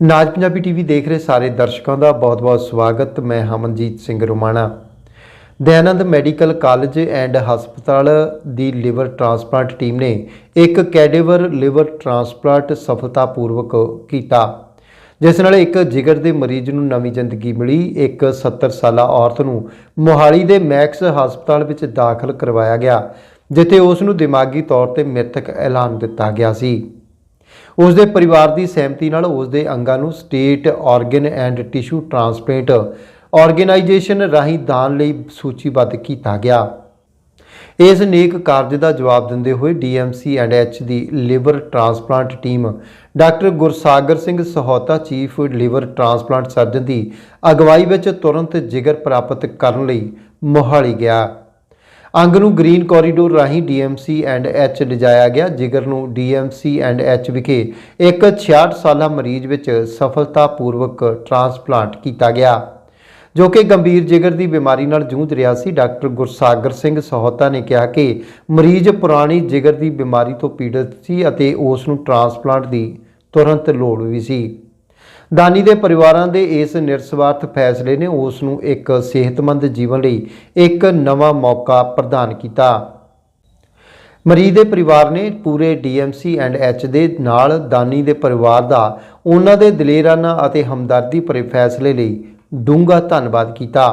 ਨਾਜ Punjabi TV ਦੇਖ ਰਹੇ ਸਾਰੇ ਦਰਸ਼ਕਾਂ ਦਾ ਬਹੁਤ-ਬਹੁਤ ਸਵਾਗਤ। ਮੈਂ Hamanjit Singh Romana. Dayanand medical college and ਹਸਪਤਾਲ ਦੀ ਲਿਵਰ ਟ੍ਰਾਂਸਪਲਾਂਟ ਟੀਮ ਨੇ ਇੱਕ ਕੈਡੇਵਰ ਲਿਵਰ ਟ੍ਰਾਂਸਪਲਾਂਟ ਸਫਲਤਾਪੂਰਵਕ ਕੀਤਾ, ਜਿਸ ਨਾਲ ਇੱਕ ਜਿਗਰ ਦੇ ਮਰੀਜ਼ ਨੂੰ ਨਵੀਂ ਜ਼ਿੰਦਗੀ ਮਿਲੀ। ਇੱਕ 70 ਸਾਲਾ ਔਰਤ ਨੂੰ ਮੋਹਾਲੀ ਦੇ ਮੈਕਸ ਹਸਪਤਾਲ ਵਿੱਚ ਦਾਖਲ ਕਰਵਾਇਆ ਗਿਆ, ਜਿੱਥੇ ਉਸ ਨੂੰ ਦਿਮਾਗੀ ਤੌਰ ਤੇ ਮ੍ਰਿਤਕ ਐਲਾਨ ਦਿੱਤਾ ਗਿਆ ਸੀ। ਉਸ ਦੇ ਪਰਿਵਾਰ ਦੀ ਸਹਿਮਤੀ ਨਾਲ ਉਸ ਦੇ ਅੰਗਾਂ ਨੂੰ state organ and tissue transplant organisation ਰਾਹੀਂ ਦਾਨ ਲਈ ਸੂਚੀਬੱਧ ਕੀਤਾ ਗਿਆ। ਇਸ ਨੇਕ ਕਾਰਜ ਦਾ ਜਵਾਬ ਦਿੰਦੇ ਹੋਏ DMC and H the liver transplant team doctor Gursagar Singh Sahota, chief liver transplant surgeon ਦੀ ਅਗਵਾਈ ਵਿੱਚ ਤੁਰੰਤ ਜਿਗਰ ਪ੍ਰਾਪਤ ਕਰਨ ਲਈ ਮੋਹਾਲੀ ਗਿਆ। ਅੰਗ ਨੂੰ ਗ੍ਰੀਨ ਕੋਰੀਡੋਰ ਰਾਹੀਂ ਡੀਐਮਸੀ ਐਂਡ ਐਚ ਲਿਜਾਇਆ ਗਿਆ, ਜਿਗਰ ਨੂੰ ਡੀਐਮਸੀ ਐਂਡ ਐਚ ਵਿਖੇ ਇੱਕ 66 ਸਾਲਾ ਮਰੀਜ਼ ਵਿੱਚ ਸਫਲਤਾਪੂਰਵਕ ਟ੍ਰਾਂਸਪਲਾਂਟ ਕੀਤਾ ਗਿਆ। ਜੋ ਕਿ ਗੰਭੀਰ ਜਿਗਰ ਦੀ ਬਿਮਾਰੀ ਨਾਲ ਜੂਝ ਰਿਹਾ ਸੀ, ਡਾਕਟਰ ਗੁਰਸਾਗਰ ਸਿੰਘ ਸਹੋਤਾ ਨੇ ਕਿਹਾ ਕਿ ਮਰੀਜ਼ ਪੁਰਾਣੀ ਜਿਗਰ ਦੀ ਬਿਮਾਰੀ ਤੋਂ ਪੀੜਤ ਸੀ ਅਤੇ ਉਸ ਨੂੰ ਟ੍ਰਾਂਸਪਲਾਂਟ ਦੀ ਤੁਰੰਤ ਲੋੜ ਵੀ ਸੀ। ਦਾਨੀ ਦੇ ਪਰਿਵਾਰਾਂ ਦੇ ਇਸ ਨਿਰਸਵਾਰਥ ਫੈਸਲੇ ਨੇ ਉਸ ਨੂੰ ਇੱਕ ਸਿਹਤਮੰਦ ਜੀਵਨ ਲਈ ਇੱਕ ਨਵਾਂ ਮੌਕਾ ਪ੍ਰਦਾਨ ਕੀਤਾ। ਮਰੀਜ਼ ਦੇ ਪਰਿਵਾਰ ਨੇ ਪੂਰੇ ਡੀਐਮਸੀ ਐਂਡ ਐਚ ਦੇ ਨਾਲ ਦਾਨੀ ਦੇ ਪਰਿਵਾਰ ਦਾ ਉਹਨਾਂ ਦੇ ਦਲੇਰਾਨਾ ਅਤੇ ਹਮਦਰਦੀ ਭਰੇ ਫੈਸਲੇ ਲਈ ਡੂੰਘਾ ਧੰਨਵਾਦ ਕੀਤਾ।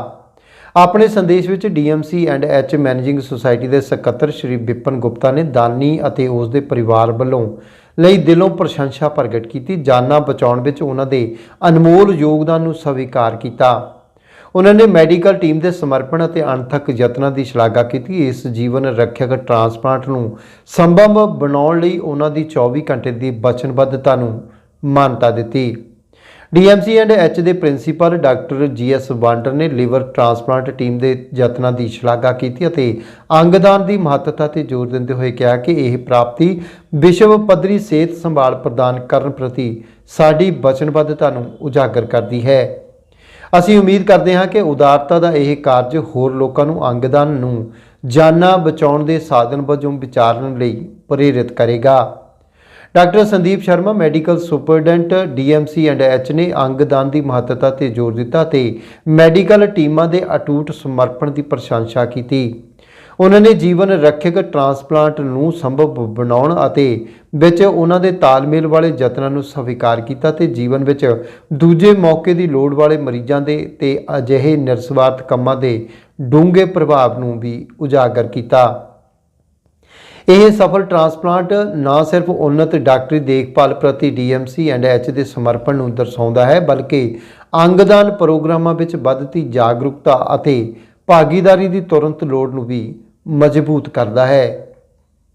ਆਪਣੇ ਸੰਦੇਸ਼ ਵਿੱਚ DMC and H managing society ਦੇ ਸਕੱਤਰ ਸ਼੍ਰੀ ਵਿਪਨ ਗੁਪਤਾ ਨੇ ਦਾਨੀ ਅਤੇ ਉਸ ਦੇ ਪਰਿਵਾਰ ਵੱਲੋਂ ਲਈ ਦਿਲੋਂ ਪ੍ਰਸ਼ੰਸਾ ਪ੍ਰਗਟ ਕੀਤੀ, ਜਾਨਾਂ ਬਚਾਉਣ ਵਿੱਚ ਉਹਨਾਂ ਦੇ ਅਨਮੋਲ ਯੋਗਦਾਨ ਨੂੰ ਸਵੀਕਾਰ ਕੀਤਾ। ਉਹਨਾਂ ਨੇ ਮੈਡੀਕਲ ਟੀਮ ਦੇ ਸਮਰਪਣ ਅਤੇ ਅਣਥੱਕ ਯਤਨਾਂ ਦੀ ਸ਼ਲਾਘਾ ਕੀਤੀ। ਇਸ ਜੀਵਨ ਰੱਖਿਅਕ ਟ੍ਰਾਂਸਪਲਾਂਟ ਨੂੰ ਸੰਭਵ ਬਣਾਉਣ ਲਈ ਉਹਨਾਂ ਦੀ 24 ਘੰਟੇ ਦੀ ਵਚਨਬੱਧਤਾ ਨੂੰ ਮਾਨਤਾ ਦਿੱਤੀ। ਡੀਐਮਸੀ ਐਂਡ ਐਚ ਦੇ ਪ੍ਰਿੰਸੀਪਲ ਡਾਕਟਰ ਜੀਐਸ ਵਾਂਡਰ ਨੇ ਲਿਵਰ ਟ੍ਰਾਂਸਪਲਾਂਟ ਟੀਮ ਦੇ ਯਤਨਾਂ ਦੀ ਸ਼ਲਾਘਾ ਕੀਤੀ ਅਤੇ ਅੰਗਦਾਨ ਦੀ ਮਹੱਤਤਾ ਤੇ ਜ਼ੋਰ ਦਿੰਦੇ ਹੋਏ ਕਿਹਾ ਕਿ ਇਹ ਪ੍ਰਾਪਤੀ ਵਿਸ਼ਵ ਪੱਧਰੀ ਸਿਹਤ ਸੰਭਾਲ ਪ੍ਰਦਾਨ ਕਰਨ ਪ੍ਰਤੀ ਸਾਡੀ ਵਚਨਬੱਧਤਾ ਨੂੰ ਉਜਾਗਰ ਕਰਦੀ ਹੈ। ਅਸੀਂ ਉਮੀਦ ਕਰਦੇ ਹਾਂ ਕਿ ਉਦਾਰਤਾ ਦਾ ਇਹ ਕਾਰਜ ਹੋਰ ਲੋਕਾਂ ਨੂੰ ਅੰਗਦਾਨ ਨੂੰ ਜਾਨਾਂ ਬਚਾਉਣ ਦੇ ਸਾਧਨ ਵਜੋਂ ਵਿਚਾਰਨ ਲਈ ਪ੍ਰੇਰਿਤ ਕਰੇਗਾ। Doctor Sandeep Sharma, medical superintendent DMC and H ਨੇ ਅੰਗਦਾਨ ਦੀ ਮਹੱਤਤਾ ਤੇ ਜ਼ੋਰ ਦਿੱਤਾ ਤੇ ਮੈਡੀਕਲ ਟੀਮਾਂ ਦੇ ਅਟੂਟ ਸਮਰਪਣ ਦੀ ਪ੍ਰਸ਼ੰਸਾ ਕੀਤੀ। ਉਹਨਾਂ ਨੇ ਜੀਵਨ ਰੱਖਿਅਕ ਟ੍ਰਾਂਸਪਲਾਂਟ ਨੂੰ ਸੰਭਵ ਬਣਾਉਣ ਅਤੇ ਵਿੱਚ ਉਹਨਾਂ ਦੇ ਤਾਲਮੇਲ ਵਾਲੇ ਯਤਨਾਂ ਨੂੰ ਸਵੀਕਾਰ ਕੀਤਾ ਤੇ ਜੀਵਨ ਵਿੱਚ ਦੂਜੇ ਮੌਕੇ ਦੀ ਲੋੜ ਵਾਲੇ ਮਰੀਜ਼ਾਂ ਦੇ ਤੇ ਅਜਿਹੇ ਨਿਰਸਵਾਰਥ ਕੰਮਾਂ ਦੇ ਡੂੰਘੇ ਪ੍ਰਭਾਵ ਨੂੰ ਵੀ ਉਜਾਗਰ ਕੀਤਾ। ਇਹ ਸਫਲ ਟ੍ਰਾਂਸਪਲਾਂਟ ਨਾ ਸਿਰਫ ਉન્નਤ ਡਾਕਟਰੀ ਦੇਖਭਾਲ ਪ੍ਰਤੀ ਡੀਐਮਸੀ ਐਂਡ ਐਚ ਦੇ ਸਮਰਪਣ ਨੂੰ ਦਰਸਾਉਂਦਾ ਹੈ, ਬਲਕਿ ਅੰਗਦਾਨ ਪ੍ਰੋਗਰਾਮਾਂ ਵਿੱਚ ਵੱਧਦੀ ਜਾਗਰੂਕਤਾ ਅਤੇ ਭਾਗੀਦਾਰੀ ਦੀ ਤੁਰੰਤ ਲੋੜ ਨੂੰ ਵੀ ਮਜ਼ਬੂਤ ਕਰਦਾ ਹੈ।